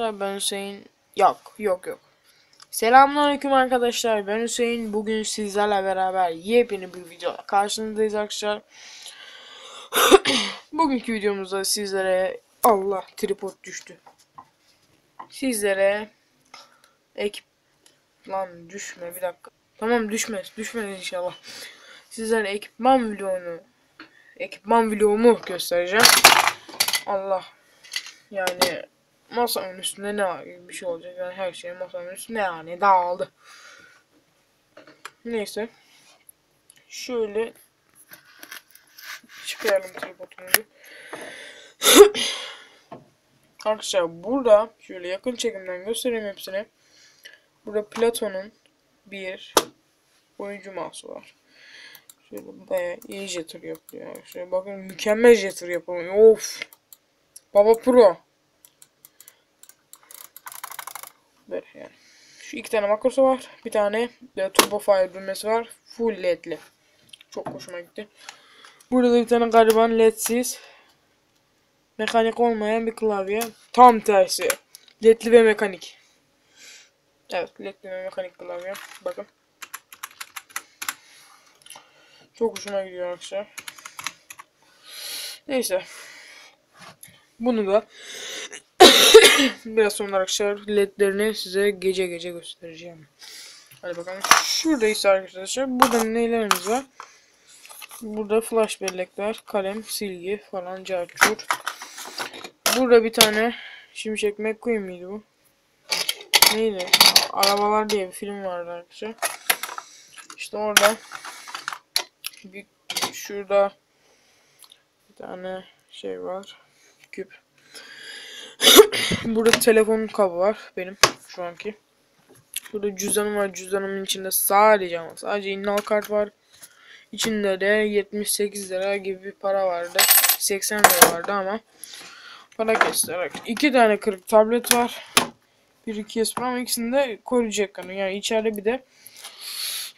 Arkadaşlar ben Hüseyin. Yok yok yok. Selamünaleyküm arkadaşlar. Ben Hüseyin. Bugün sizlerle beraber yepyeni bir videoda karşınızdayız arkadaşlar. Bugünkü videomuzda sizlere Allah tripod düştü. Sizlere ekip lan düşme bir dakika. Tamam düşmez. Düşmez inşallah. Sizlere ekipman vlogunu ekipman vlogumu göstereceğim. Allah. Yani masanın üstünde ne bir şey olacak. Yani her şey masanın üstünde yani dağıldı. Neyse. Şöyle çıkaralım tripodumuzu. Arkadaşlar burada şöyle yakın çekimden göstereyim hepsini. Burada Platon'un bir oyuncu mouse'u var. Şöyle bayağı iyi jitter yapıyor. Şöyle bakın mükemmel jitter yapıyor. Of. Baba Pro. Böyle yani. Şu iki tane makrosu var. Bir tane de turbo fire düğmesi var. Full ledli. Çok hoşuma gitti. Burada da bir tane gariban ledsiz. Mekanik olmayan bir klavye. Tam tersi. Ledli ve mekanik. Evet ve mekanik klavye. Bakın. Çok hoşuma gidiyor arkadaşlar. Neyse. Bunu da biraz sonra arkadaşlar ledlerini size gece gece göstereceğim. Hadi bakalım. Şuradayız arkadaşlar. Burada nelerimiz var? Burada flash bellekler, kalem, silgi falan carçur. Burada bir tane Şimşek McQueen miydi bu? Neydi? Arabalar diye bir film vardı arkadaşlar. İşte orada bir şurada bir tane şey var. Küp. Burada telefon kabı var benim şu anki. Burada cüzdanım var. Cüzdanımın içinde sadece ama sadece innal kart var. İçinde de 78 lira gibi bir para vardı. 80 lira vardı ama para kestiler. İki tane kırık tablet var. Bir iki espri ama ikisinde koruyucu ekranı. Yani içeride bir de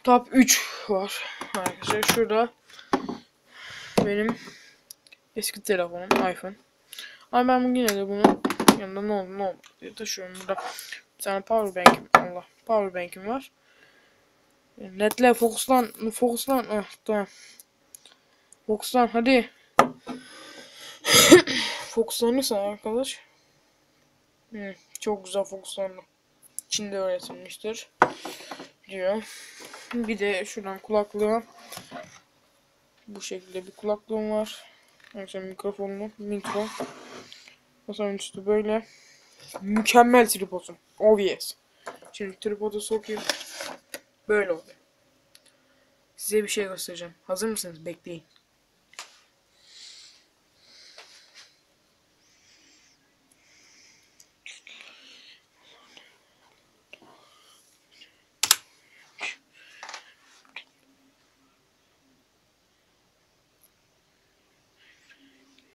Top 3 var. Arkadaşlar şurada benim eski telefonum iPhone. Ama ben bugün de bunu yanında ne oldu ne oldu diye taşıyorum. Burada bir tane power bank'im Allah power bank'im var. Netle fokuslan fokuslan ah, tamam. Fokuslan hadi. Fokuslanırsa arkadaş. Hı, çok güzel fokuslandı. Çin'de öğretilmiştir diyor. Bir de şuradan kulaklığa bu şekilde bir kulaklığım var. Arkadaşlar mikrofonlu mikro. Masanın üstü böyle. Mükemmel tripodum. Yes. Şimdi tripodu sokayım. Böyle oluyor. Size bir şey göstereceğim. Hazır mısınız? Bekleyin.